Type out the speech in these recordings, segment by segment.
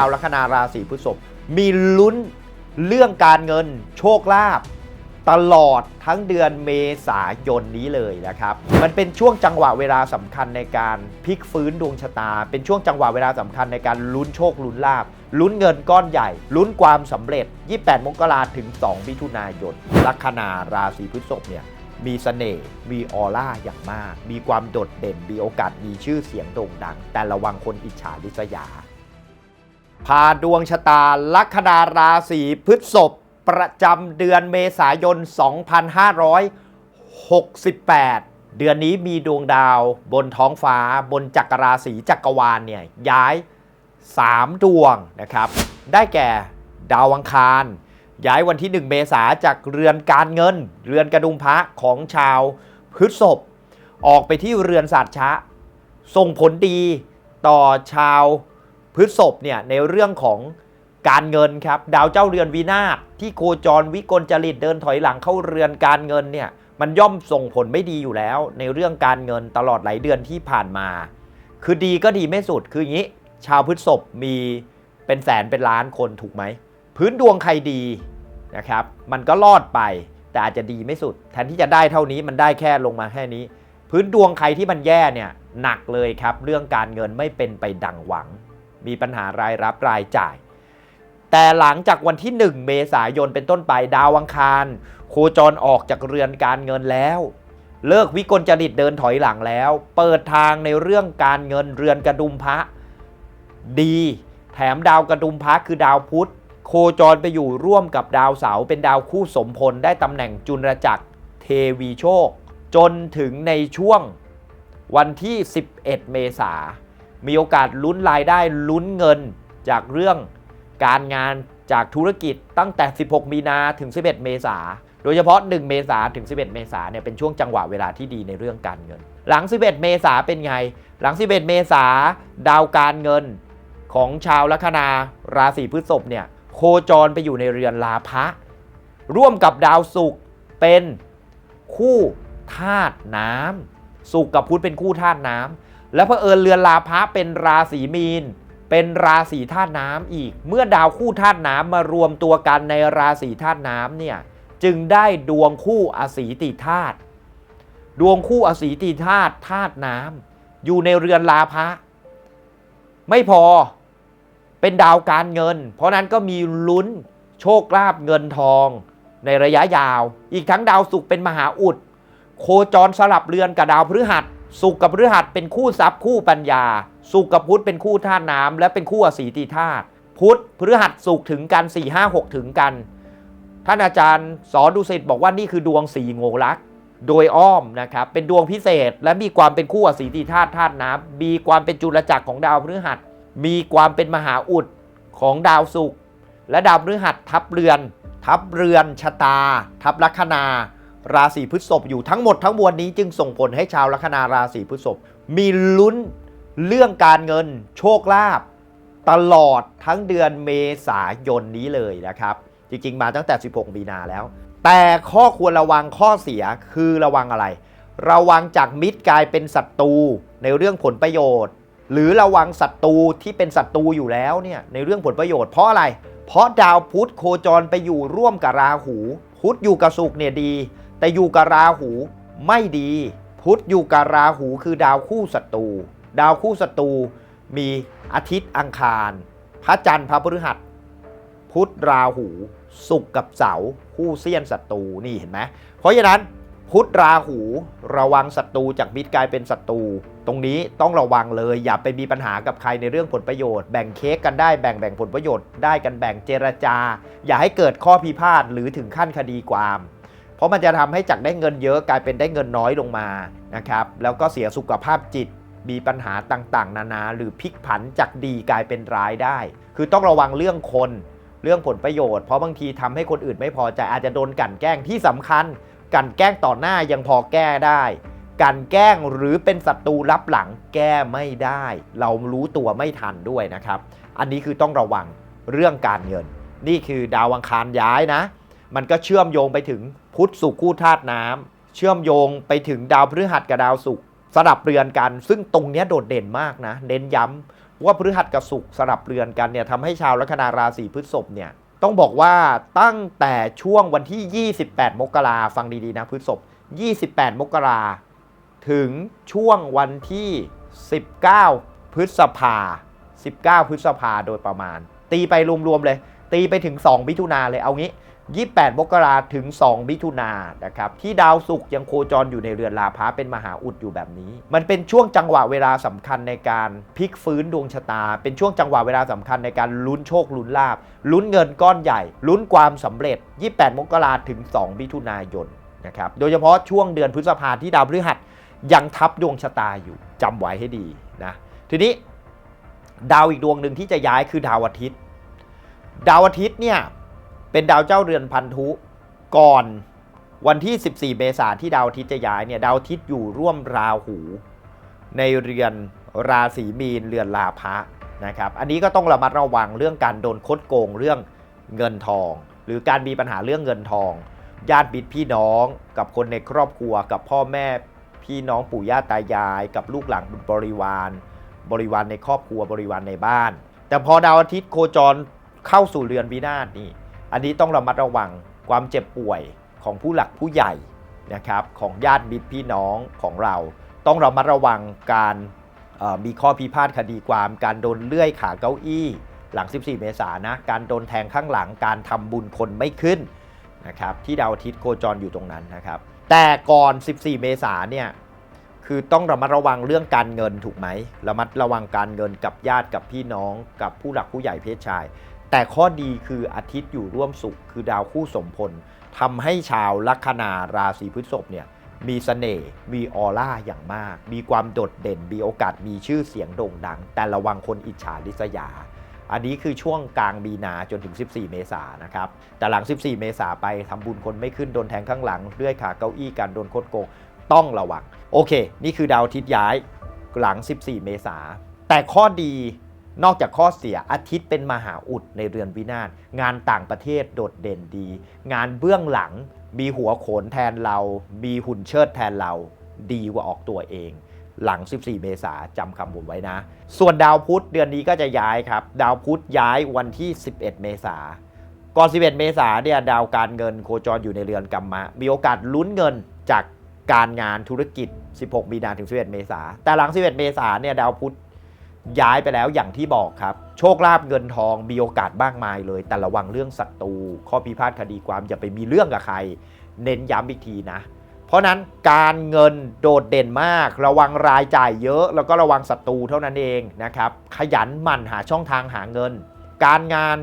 าวลัคนาราศีพฤษภมีลุ้นเรื่องการเงินโชคลาภตลอดทั้งเดือนเมษายนนี้เลยนะครับ มันเป็นช่วงจังหวะเวลาสำคัญในการพลิกฟื้นดวงชะตา เป็นช่วงจังหวะเวลาสำคัญในการลุ้นโชคลุ้นลาบลุ้นเงินก้อนใหญ่ ลุ้นความสำเร็จ 28 มกราถึง 2 มิถุนายน ลัคนาราศีพฤษภเนี่ยมีเสน่ห์ มีออร่าอย่างมาก มีความโดดเด่น มีโอกาสมีชื่อเสียงโด่งดัง แต่ระวังคนอิจฉาริษยา พาดวงชะตาลัคนาราศีพฤษภประจำเดือนเมษายน 2568 เดือนนี้มีดวงดาวบนท้องฟ้าบนจักรราศีจักรวาลเนี่ยย้าย 3 ดวงนะครับ ได้แก่ดาวอังคาร ย้ายวันที่ 1 เมษาจากเรือนการเงิน เรือนกระดุมพระของชาวพฤษภออกไปที่เรือนสัตว์ชะ ส่งผลดีต่อชาว พฤษภเนี่ยในเรื่องของการเงินครับ ดาวเจ้าเรือนวินาศที่โคจรวิกลจริตเดินถอยหลังเข้าเรือนการเงินเนี่ยมันย่อมส่งผลไม่ดีอยู่แล้ว ในเรื่องการเงินตลอดหลายเดือนที่ผ่านมา คือดีก็ดีไม่สุดคืออย่างนี้ ชาวพฤษภมีเป็นแสนเป็นล้านคนถูกไหมพื้นดวงใครดีนะครับ มันก็รอดไปแต่อาจจะดีไม่สุด แทนที่จะได้เท่านี้มันได้แค่ลงมาแค่นี้ พื้นดวงใครที่มันแย่เนี่ยหนักเลยครับ เรื่องการเงินไม่เป็นไปดังหวัง มีปัญหารายรับรายจ่าย แต่หลังจากวันที่ 1 เมษายนเป็นต้นไปดาวอังคารโคจรออกจากเรือนการเงินแล้ว เลิกวิกลจริตเดินถอยหลังแล้ว เปิดทางในเรื่องการเงินเรือนกระดุมพระดี แถมดาวกระดุมพระคือดาวพุธ โคจรไปอยู่ร่วมกับดาวเสาเป็นดาวคู่สมพลได้ตำแหน่งจุลจักรเทวีโชค จนถึงในช่วงวันที่ 11 เมษายน มีโอกาสลุ้นรายได้ลุ้นเงินจากเรื่องการงานจากธุรกิจตั้งแต่ 16 มีนาถึง 11 เมษาโดยเฉพาะ 1 เมษาถึง 11 เมษาเนี่ยเป็นช่วงจังหวะเวลาที่ดีในเรื่องการเงิน หลัง 11 เมษาเป็นไง หลัง 11 เมษาดาวการเงินของชาวลัคนาราศีพฤษภเนี่ยโคจรไปอยู่ในเรือนลาภะร่วมกับดาวศุกร์เป็นคู่ธาตุน้ำศุกร์กับพุธเป็นคู่ธาตุน้ำ และเผอิญเรือนลาภะเป็นราศีมีน เป็นราศีธาตุน้ำอีก เมื่อดาวคู่ธาตุน้ำมารวมตัวกันในราศีธาตุน้ำเนี่ยจึงได้ดวงคู่อสีติธาตุดวงคู่อสีติธาตุธาตุน้ำอยู่ในเรือนลาภะไม่พอเป็นดาวการเงิน เพราะนั้นก็มีลุ้นโชคลาภเงินทองในระยะยาว อีกทั้งดาวศุกร์เป็นมหาอุด โคจรสลับเรือนกับดาวพฤหัส ศุกับพฤหัสเป็นคู่ทรัพย์คู่ปัญญาศุกับพุธเป็นคู่ธาตุน้ำและเป็นคู่อสีติธาตุพุธพฤหัสศุกถึงกัน4 5 6 ถึงกัน ท่านอาจารย์สอนดุสิตบอกว่านี่คือดวงสีโงลักษ์โดยอ้อมนะครับเป็นดวงพิเศษ และมีความเป็นคู่อสีติธาตุธาตุน้ำมีความเป็นจุลจักรของดาวพฤหัส มีความเป็นมหาอุดของดาวศุกร์และดาวพฤหัสทับเรือน ทับเรือนชะตา ทับลัคนา ราศีพฤษภอยู่ทั้งหมดทั้งมวลนี้จึงส่งผลให้ชาวลัคนาราศีพฤษภมีลุ้นเรื่องการเงินโชคลาภตลอดทั้งเดือนเมษายนนี้เลยนะครับ จริงๆ มาตั้งแต่ 16 มีนาแล้ว แต่ข้อควรระวังข้อเสียคือระวังอะไร ระวังจากมิตรกลายเป็นศัตรูในเรื่องผลประโยชน์ หรือระวังศัตรูที่เป็นศัตรูอยู่แล้วเนี่ยในเรื่องผลประโยชน์เพราะอะไร เพราะดาวพุธโคจรไปอยู่ร่วมกับราหู พุธอยู่กับศุกร์เนี่ยดี แต่อยู่กับราหูไม่ดี พุธอยู่กับราหูคือดาวคู่ศัตรูดาวคู่ศัตรูมีอาทิตย์อังคาร พระจันทร์พระพฤหัส พุธราหูศุกกับเสาคู่เสี้ยนศัตรูนี่เห็นไหมเพราะฉะนั้นพุธราหูระวังศัตรูจากมิตรกลายเป็นศัตรูตรงนี้ต้องระวังเลย อย่าไปมีปัญหากับใครในเรื่องผลประโยชน์แบ่งเค้กกันได้แบ่งแบ่งผลประโยชน์ได้กันแบ่งเจรจา อย่าให้เกิดข้อพิพาทหรือถึงขั้นคดีความ เพราะมันจะทำให้จากได้เงินเยอะกลายเป็นได้เงินน้อยลงมานะครับแล้วก็เสียสุขภาพจิตมีปัญหาต่างๆ นานา หรือพลิกผันจากดีกลายเป็นร้ายได้ คือต้องระวังเรื่องคนเรื่องผลประโยชน์เพราะบางทีทำให้คนอื่นไม่พอใจอาจจะโดนกันแกล้งที่สำคัญ กันแกล้งต่อหน้ายังพอแก้ได้ กันแกล้งหรือเป็นศัตรูรับหลังแก้ไม่ได้ เรารู้ตัวไม่ทันด้วยนะครับ อันนี้คือต้องระวังเรื่องการเงิน นี่คือดาวอังคารย้ายนะ มันก็เชื่อมโยงไปถึงพุธสุขคู่ธาตุน้ำเชื่อมโยงไปถึงดาวพฤหัสกับดาวศุกร์สลับเรือนกัน ซึ่งตรงนี้โดดเด่นมากนะเน้นย้ำว่าพฤหัสกับศุกร์สลับเรือนกันเนี่ยทำให้ชาวลัคนาราศีพฤษภเนี่ยต้องบอกว่าตั้งแต่ช่วงวันที่ 28 มกราฟังดีๆนะพฤษภ28 มกราถึงช่วงวันที่ 19 พฤษภา 19 พฤษภาโดยประมาณ ตีไปรวมๆเลย ตีไปถึง 2 มิถุนาเลยเอางี้ 28มกราถึง 2 มิถุนายนนะครับ ที่ดาวศุกร์ยังโคจรอยู่ในเรือนลาภะเป็นมหาอุดอยู่แบบนี้ มันเป็นช่วงจังหวะเวลาสำคัญในการพลิกฟื้นดวงชะตา เป็นช่วงจังหวะเวลาสำคัญในการลุ้นโชคลุ้นลาบลุ้นเงินก้อนใหญ่ ลุ้นความสำเร็จ 28มกราถึง 2 มิถุนายนนะครับ โดยเฉพาะช่วงเดือนพฤษภาที่ดาวพฤหัสยังทับดวงชะตาอยู่จำไว้ให้ดีนะทีนี้ดาวอีกดวงหนึ่งที่จะย้ายคือดาวอาทิตย์ ดาวอาทิตย์เนี่ย เป็นดาวเจ้าเรือนพันธุก่อนวันที่ 14 เมษายนที่ดาวอาทิตย์จะย้ายเนี่ยดาวอาทิตย์อยู่ร่วมราหู ในเรือนราศีมีนเรือนลาภะนะครับอันนี้ก็ต้องระมัดระวังเรื่องการโดนคดโกงเรื่องเงินทอง หรือการมีปัญหาเรื่องเงินทอง ญาติบิดพี่น้องกับคนในครอบครัว กับพ่อแม่พี่น้องปู่ย่าตายาย กับลูกหลานบริวาร บริวารในครอบครัวบริวารในบ้าน แต่พอดาวอาทิตย์โคจรเข้าสู่เรือนวินาศนี่ อันนี้ต้องระมัดระวังความเจ็บป่วยของผู้หลักผู้ใหญ่นะครับของญาติมิตรพี่น้องของเรา ต้องระมัดระวังการมีข้อพิพาทคดีความ การโดนเลื่อยขาเก้าอี้ หลัง 14 เมษายนนะการโดนแทงข้างหลังการทำบุญคนไม่ขึ้นนะครับที่ดาวอาทิตย์โคจรอยู่ตรงนั้นนะครับแต่ก่อน 14 เมษายนเนี่ยคือต้องระมัดระวังเรื่องการเงินถูกไหมระมัดระวังการเงินกับญาติกับพี่น้อง กับผู้หลักผู้ใหญ่เพศชาย แต่ข้อดีคืออาทิตย์อยู่ร่วมสุขคือดาวคู่สมพลทำให้ชาวลัคนาราศีพฤษภเนี่ยมีเสน่ห์ มีออร่าอย่างมาก มีความโดดเด่น มีโอกาส มีชื่อเสียงโด่งดัง แต่ระวังคนอิจฉาริษยา อันนี้คือช่วงกลางมีนาจนถึง 14 เมษายนนะครับ แต่หลัง 14 เมษายนไปทำบุญคนไม่ขึ้น โดนแทงข้างหลัง เลื่อยขาเก้าอี้การโดนโคดโกง ต้องระวัง โอเค นี่คือดาวอาทิตย์ย้ายหลัง 14 เมษาแต่ข้อดี นอกจากข้อเสียอาทิตย์เป็นมหาอุดในเรือนวินาศงานต่างประเทศโดดเด่นดี งานเบื้องหลังมีหัวโขนแทนเรา มีหุ่นเชิดแทนเราดีกว่าออกตัวเอง หลัง 14 เมษาจำคำผมไว้นะ ส่วนดาวพุธเดือนนี้ก็จะย้ายครับ ดาวพุธย้ายวันที่ 11 เมษาก่อน 11 เมษาเนี่ยดาวการเงินโคจรอยู่ในเรือนกรรมะ มีโอกาสลุ้นเงินจากการงานธุรกิจ 16 มีนาถึง 11 เมษาแต่หลัง 11 เมษาเนี่ยดาวพุธ ย้ายไปแล้วอย่างที่บอกครับ โชคลาภเงินทองมีโอกาสมากมายเลย แต่ระวังเรื่องศัตรูข้อพิพาทคดีความอย่าไปมีเรื่องกับใคร เน้นย้ำอีกทีนะ เพราะนั้นการเงินโดดเด่นมาก ระวังรายจ่ายเยอะ แล้วก็ระวังศัตรูเท่านั้นเองนะครับขยันหมั่นหาช่องทางหาเงิน การงาน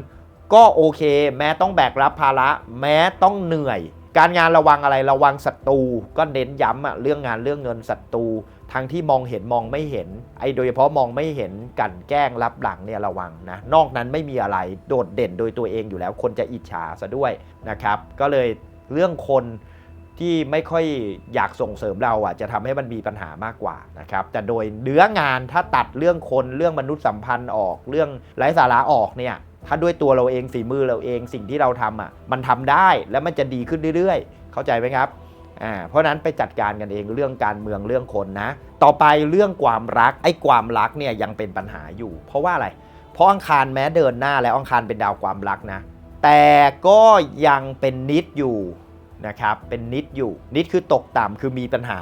ก็โอเค แม้ต้องแบกรับภาระ แม้ต้องเหนื่อย การงานระวังอะไรระวังศัตรูก็เน้นย้ำอะเรื่องงานเรื่องเงินศัตรู ทั้งที่มองเห็นมองไม่เห็นไอ้โดยเฉพาะมองไม่เห็นกันแกล้งรับหลังเนี่ยระวังนะนอกนั้นไม่มีอะไรโดดเด่นโดยตัวเองอยู่แล้ว คนจะอิจฉาซะด้วยนะครับ ก็เลยเรื่องคนที่ไม่ค่อยอยากส่งเสริมเราอะจะทำให้มันมีปัญหามากกว่านะครับแต่โดยเนื้องานถ้าตัดเรื่องคนเรื่องมนุษยสัมพันธ์ออกเรื่องไร้สาระออกเนี่ยถ้าด้วยตัวเราเองฝีมือเราเองสิ่งที่เราทำอะมันทำได้แล้วมันจะดีขึ้นเรื่อยๆ เข้าใจไหมครับ อ่าเพราะฉะนั้นไปจัดการกันเองเรื่องการเมืองเรื่องคนนะ ต่อไปเรื่องความรักไอ้ความรักเนี่ยยังเป็นปัญหาอยู่ เพราะว่าอะไร เพราะอังคารแม้เดินหน้าแล้วอังคารเป็นดาวความรักนะ แต่ก็ยังเป็นนิดอยู่นะครับเป็นนิดอยู่ นิดคือตกต่ำคือมีปัญหา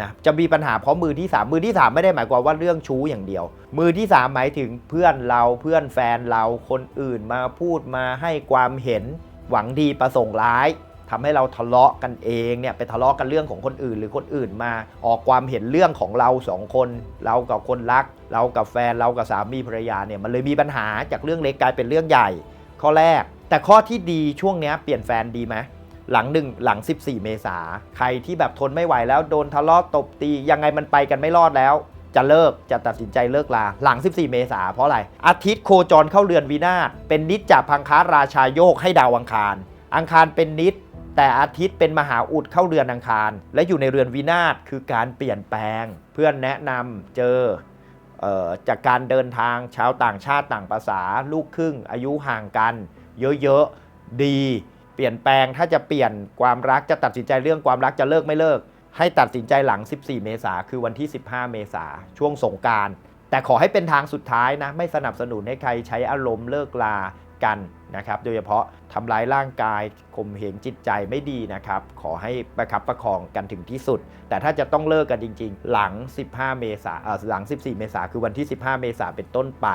นะจะมีปัญหาเพราะมือที่ 3 มือที่ 3 ไม่ได้หมายความว่าเรื่องชู้อย่างเดียว มือที่ 3 หมายถึงเพื่อนเราเพื่อนแฟนเราคนอื่นมาพูดมาให้ความเห็นหวังดีประสงค์ร้าย ทำให้เราทะเลาะกันเองเนี่ยไปทะเลาะกันเรื่องของคนอื่น หรือคนอื่นมาออกความเห็นเรื่องของเราสองคน เรากับคนรัก เรากับแฟนเรากับสามีภรรยาเนี่ยมันเลยมีปัญหาจากเรื่องเล็กกลายเป็นเรื่องใหญ่ ข้อแรก แต่ข้อที่ดีช่วงนี้เปลี่ยนแฟนดีไหมหลังหนึ่งหลัง 14 เมษาใครที่แบบทนไม่ไหวแล้วโดนทะเลาะตบตียังไงมันไปกันไม่รอดแล้ว จะเลิกจะตัดสินใจเลิกลาหลัง 14 เมษาเพราะอะไรอาทิตย์โคจรเข้าเรือนวินาศเป็นนิจจพังคาราชาโยกให้ดาวอังคาร อังคารเป็นนิจ แต่อาทิตย์เป็นมหาอุดเข้าเรือนอังคาร และอยู่ในเรือนวินาศคือการเปลี่ยนแปลง เพื่อนแนะนำเจอจากการเดินทางชาวต่างชาติต่างภาษา ลูกครึ่ง อายุห่างกัน เยอะๆ ดี เปลี่ยนแปลงถ้าจะเปลี่ยนความรักจะตัดสินใจเรื่องความรักจะเลิกไม่เลิก ให้ตัดสินใจหลัง 14 เมษาคือวันที่ 15 เมษาช่วงสงการ แต่ขอให้เป็นทางสุดท้ายนะ ไม่สนับสนุนให้ใครใช้อารมณ์เลิกลา กันนะครับโดยเฉพาะทำร้ายร่างกายข่มเหงจิตใจไม่ดีนะครับ ขอให้ประคับประคองกันถึงที่สุด แต่ถ้าจะต้องเลิกกันจริง ๆ หลัง 15 เมษาหลัง 14 เมษาคือวันที่ 15 เมษาเป็นต้นไป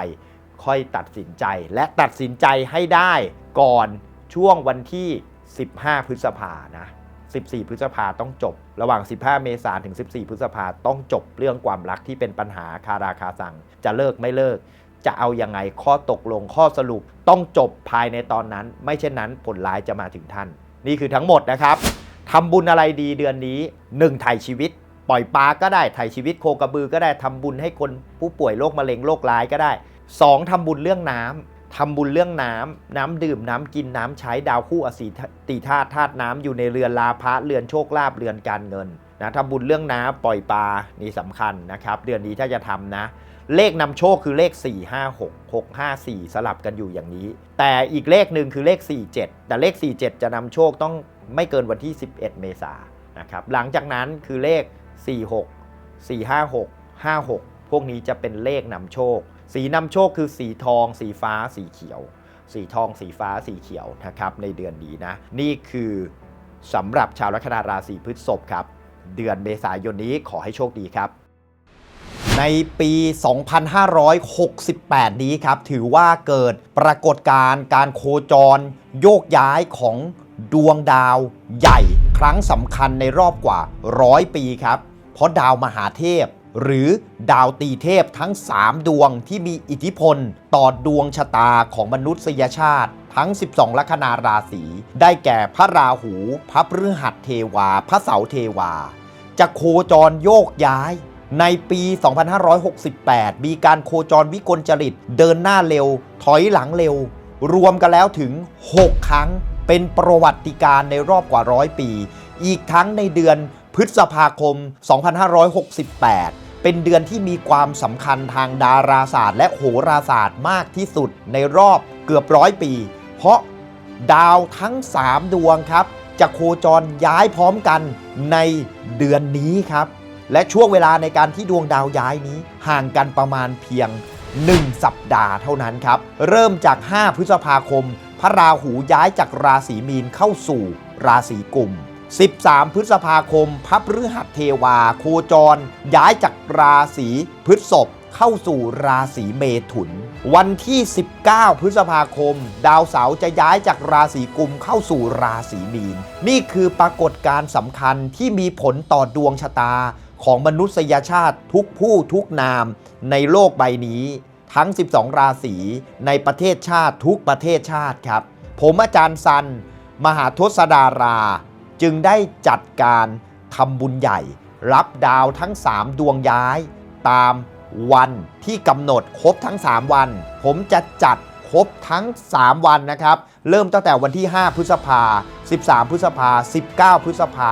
ค่อยตัดสินใจ และตัดสินใจให้ได้ก่อนช่วงวันที่ 15 พฤษภานะ 14 พฤษภาต้องจบ ระหว่าง 15 เมษายนถึง 14 พฤษภาต้องจบเรื่องความรักที่เป็นปัญหาคาราคาซังจะเลิกไม่เลิก จะเอายังไงข้อตกลงข้อสรุปต้องจบภายในตอนนั้น ไม่เช่นนั้นผลร้ายจะมาถึงท่าน นี่คือทั้งหมดนะครับทำบุญอะไรดีเดือนนี้ 1. ถ่ายชีวิต ปล่อยปลาก็ได้ถ่ายชีวิตโคกระบือก็ได้ทำบุญให้คนผู้ป่วยโรคมะเร็งโรคร้ายก็ได้ 2. ทำบุญเรื่องน้ำทำบุญเรื่องน้ำน้ำดื่มน้ำกินน้ำใช้ดาวคู่อสีตีธาตุธาตุน้ำอยู่ในเรือนลาภะเรือนโชคลาภเรือนการเงินนะทำบุญเรื่องน้ำปล่อยปลานี่สำคัญนะครับ เดือนนี้ถ้าจะทำนะ เลขนำโชคคือเลข 4 5 6 6 5 4 สลับกันอยู่อย่างนี้ แต่อีกเลขหนึ่งคือเลข 47 แต่เลข 47 จะนำโชคต้องไม่เกินวันที่ 11 เมษายนนะครับหลังจากนั้นคือเลข 46 456 56 พวกนี้จะเป็นเลขนำโชค สีนำโชคคือสีทอง สีฟ้า สีเขียว สีทอง สีฟ้า สีเขียวนะครับในเดือนนี้นะ นี่คือสำหรับชาวลัคนาราศีพฤษภครับ เดือนเมษายนนี้ขอให้โชคดีครับ ในปี 2568 นี้ครับ ถือว่าเกิดปรากฏการณ์การโคจร โยกย้ายของดวงดาวใหญ่ครั้งสำคัญในรอบกว่าร้อยปีครับ เพราะดาวมหาเทพ หรือดาวตีเทพทั้ง 3 ดวงที่มีอิทธิพล ต่อดวงชะตาของมนุษยชาติทั้ง 12 ลัคนาราศี ได้แก่พระราหู พระพฤหัสเทวา พระเสาร์เทวา จะโคจรโยกย้าย ในปี 2568 มีการโคจรวิกลจริต เดินหน้าเร็ว ถอยหลังเร็ว รวมกันแล้วถึง 6 ครั้ง เป็นประวัติการในรอบกว่าร้อยปี อีกทั้งในเดือนพฤษภาคม 2568 เป็นเดือนที่มีความสำคัญทางดาราศาสตร์ และโหราศาสตร์มากที่สุดในรอบเกือบร้อยปี เพราะดาวทั้ง 3 ดวงครับ จะโคจรย้ายพร้อมกันในเดือนนี้ครับ และช่วงเวลาในการที่ดวงดาวย้ายนี้ห่างกันประมาณเพียง 1 สัปดาห์เท่านั้นครับ เริ่มจาก 5 พฤษภาคม พระราหูย้ายจากราศีมีนเข้าสู่ราศีกุม 13 พฤษภาคม พระพฤหัสเทวา โคจร ย้ายจากราศีพฤษภเข้าสู่ราศีเมถุน วันที่ 19 พฤษภาคม ดาวเสาร์จะย้ายจากราศีกุมเข้าสู่ราศีมีน นี่คือปรากฏการณ์สำคัญที่มีผลต่อดวงชะตา ของมนุษยชาติทุกผู้ทุกนามในโลกใบนี้ ทั้ง 12 ราศีในประเทศชาติทุกประเทศชาติครับ ผมอาจารย์ซัน มหาทศดารา จึงได้จัดการทำบุญใหญ่ รับดาวทั้ง 3 ดวงย้าย ตามวันที่กำหนดครบทั้ง 3 วัน ผมจะจัดครบทั้ง 3 วันนะครับ เริ่มตั้งแต่วันที่ 5 พฤษภา 13 พฤษภา 19 พฤษภา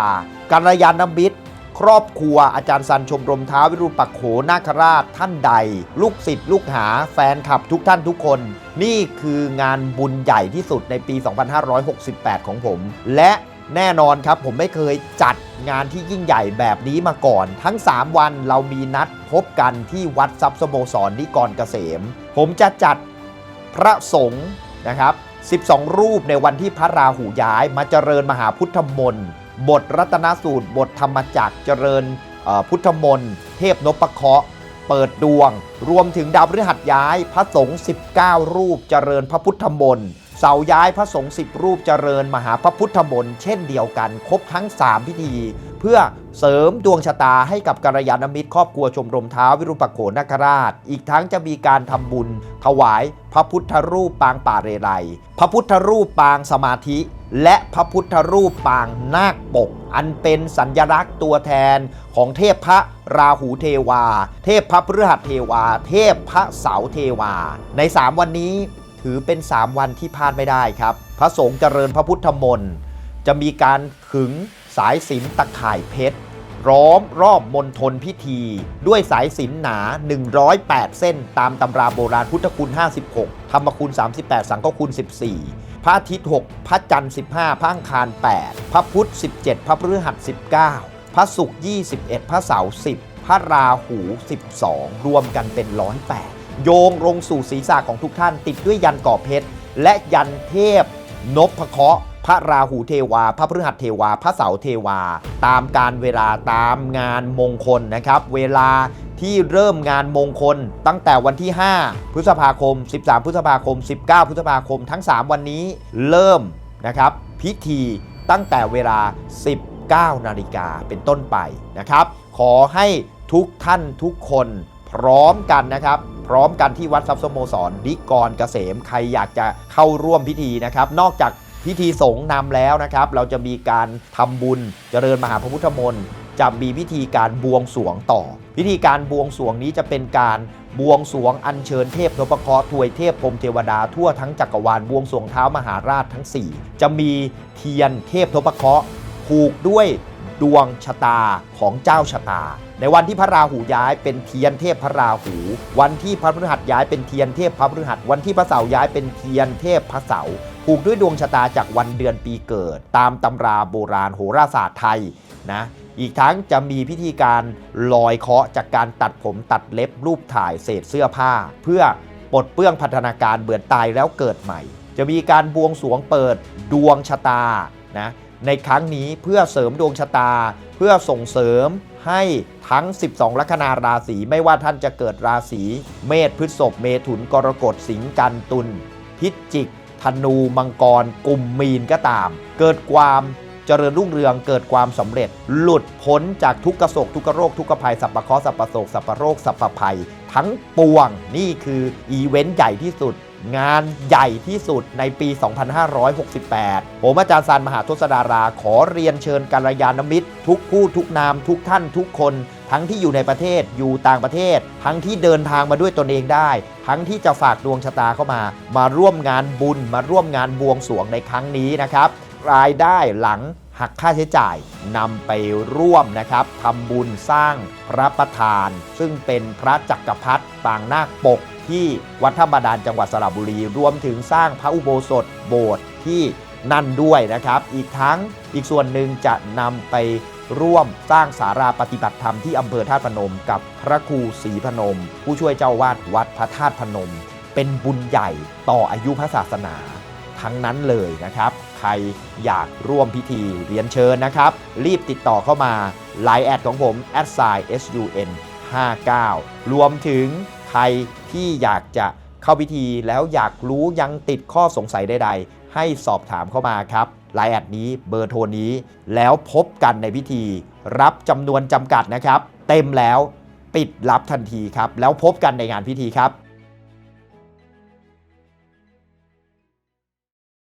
การยานมิตร ครอบครัวอาจารย์สันชมรมท้าวิรูปักโขนาคราชท่านใด ลูกศิษย์ลูกหาแฟนคลับทุกท่านทุกคน นี่คืองานบุญใหญ่ที่สุดในปี 2568 ของผม และแน่นอนครับผมไม่เคยจัดงานที่ยิ่งใหญ่แบบนี้มาก่อน ทั้ง 3 วันเรามีนัดพบกันที่วัดทรัพย์สโมสรนิกรเกษม ผมจะจัดพระสงฆ์นะครับ 12 รูปในวันที่พระราหูย้ายมาเจริญมหาพุทธมนต์ บทรัตนสูตร บทธรรมจักรเจริญพุทธมนต์เทพนพเคราะห์เปิดดวง รวมถึงดาวพฤหัสย้ายพระสงฆ์19 รูปเจริญพระพุทธมนต์ เสาย้ายพระสงฆ์10รูปเจริญมหาพระพุทธมนต์เช่นเดียวกันครบทั้ง 3 พิธี เพื่อเสริมดวงชะตาให้กับกัลยาณมิตรครอบครัวชมรมเท้าวิรุปโขนคราช อีกทั้งจะมีการทำบุญ ถวายพระพุทธรูปปางป่าเรไรพระพุทธรูปปางสมาธิ และพระพุทธรูปปางนาคปก อันเป็นสัญลักษณ์ตัวแทนของเทพพระราหูเทวา เทพพระพฤหัสเทวา เทพพระเสาเทวา ใน 3 วันนี้ ถือเป็น 3 วันที่พลาดไม่ได้ครับ พระสงฆ์เจริญพระพุทธมนต์จะมีการขึงสายสินตะข่ายเพชรร้อมรอบมณฑลพิธี ด้วยสายสินหนา 108 เส้น ตามตำราโบราณพุทธคุณ 56 ธรรมคุณ 38 สังฆคุณ 14 พระอาทิตย์ 6 พระจันทร์ 15 พระอังคาร 8 พระพุธ 17 พระพฤหัส 19 พระศุกร์ 21 พระเสาร์ 10 พระราหู 12 รวมกันเป็น 108 โยงลงสู่ศีรษะของทุกท่าน ติดด้วยยันก่อเพชร และยันเทพนพเคราะห์พระราหูเทวา พระพฤหัสเทวา พระเสาร์เทวา ตามการเวลาตามงานมงคลนะครับ เวลาที่เริ่มงานมงคลตั้งแต่วันที่ 5 พฤษภาคม 13 พฤษภาคม 19 พฤษภาคมทั้ง 3 วันนี้เริ่มนะครับพิธีตั้งแต่เวลา 19 นาฬิกาเป็นต้นไปนะครับ ขอให้ทุกท่านทุกคนพร้อมกันนะครับ พร้อมกันที่วัดทรัพย์สโมสรดิกรเกษม ใครอยากจะเข้าร่วมพิธีนะครับ นอกจากพิธีสงฆ์นำแล้วนะครับ เราจะมีการทำบุญเจริญมหาพระพุทธมนต์จะมีพิธีการบวงสรวงต่อ พิธีการบวงสรวงนี้จะเป็นการบวงสรวงอัญเชิญเทพนพเคราะห์ทวยเทพพรมเทวดาทั่วทั้งจักรวาลบวงสรวงเท้ามหาราชทั้ง 4 จะมีเทียนเทพนพเคราะห์ผูกด้วย ดวงชะตาของเจ้าชะตา ในวันที่พระราหูย้ายเป็นเทียนเทพพระราหู วันที่พระพฤหัสย้ายเป็นเทียนเทพพระพฤหัส วันที่พระเสาร์ย้ายเป็นเทียนเทพพระเสาร์ผูกด้วยดวงชะตาจากวันเดือนปีเกิด ตามตำราโบราณโหราศาสตร์ไทยนะอีกทั้งจะมีพิธีการลอยเคาะจากการตัดผมตัดเล็บรูปถ่ายเศษเสื้อผ้า เพื่อปลดเปื้องพัฒนาการเบื่อตายแล้วเกิดใหม่ จะมีการบวงสรวงเปิดดวงชะตานะ ในครั้งนี้เพื่อเสริมดวงชะตา เพื่อส่งเสริมให้ทั้ง 12 ลัคนาราศีไม่ว่าท่านจะเกิดราศี เมษพฤษภเมถุนกรกฎสิงห์กันตุลพิจิก ธนูมังกรกลุ่มมีนก็ตาม เกิดความเจริญรุ่งเรืองเกิดความสำเร็จ หลุดพ้นจากทุกขโศกทุกขโรคทุกขภัยสัพพะเคราะห์สัพพะโศกสัพพะโรคสัพพะภัย ทั้งปวงนี่คืออีเวนต์ใหญ่ที่สุด งานใหญ่ที่สุดในปี 2568 ผมอาจารย์ซานมหาทศดารา ขอเรียนเชิญกัลยาณมิตร ทุกผู้ทุกนามทุกท่านทุกคน ทั้งที่อยู่ในประเทศอยู่ต่างประเทศ ทั้งที่เดินทางมาด้วยตนเองได้ ทั้งที่จะฝากดวงชะตาเข้ามา มาร่วมงานบุญ มาร่วมงานบวงสรวงในครั้งนี้นะครับ รายได้หลังหักค่าใช้จ่ายนำไปร่วมนะครับทำบุญสร้างพระประธาน ซึ่งเป็นพระจักรพรรดิปางนาคปก ที่วัดธรรมดานจังหวัดสระบุรี รวมถึงสร้างพระอุโบสถโบสถ์ที่นั่นด้วยนะครับ อีกทั้งอีกส่วนหนึ่งจะนำไปร่วมสร้างสาราปฏิบัติธรรมที่อำเภอธาตุพนม กับพระครูศรีพนม ผู้ช่วยเจ้าวาดวัดพระธาตุพนม เป็นบุญใหญ่ต่ออายุพระศาสนา ทั้งนั้นเลยนะครับ ใครอยากร่วมพิธีเรียนเชิญนะครับ รีบติดต่อเข้ามา Line แอดของผม a d s i sun 59 รวมถึง ใครที่อยากจะเข้าพิธีแล้วอยากรู้ยังติดข้อสงสัยใดๆ ให้สอบถามเข้ามาครับไลน์แอดนี้เบอร์โทรนี้ แล้วพบกันในพิธี รับจำนวนจำกัดนะครับ เต็มแล้วปิดรับทันทีครับ แล้วพบกันในงานพิธีครับ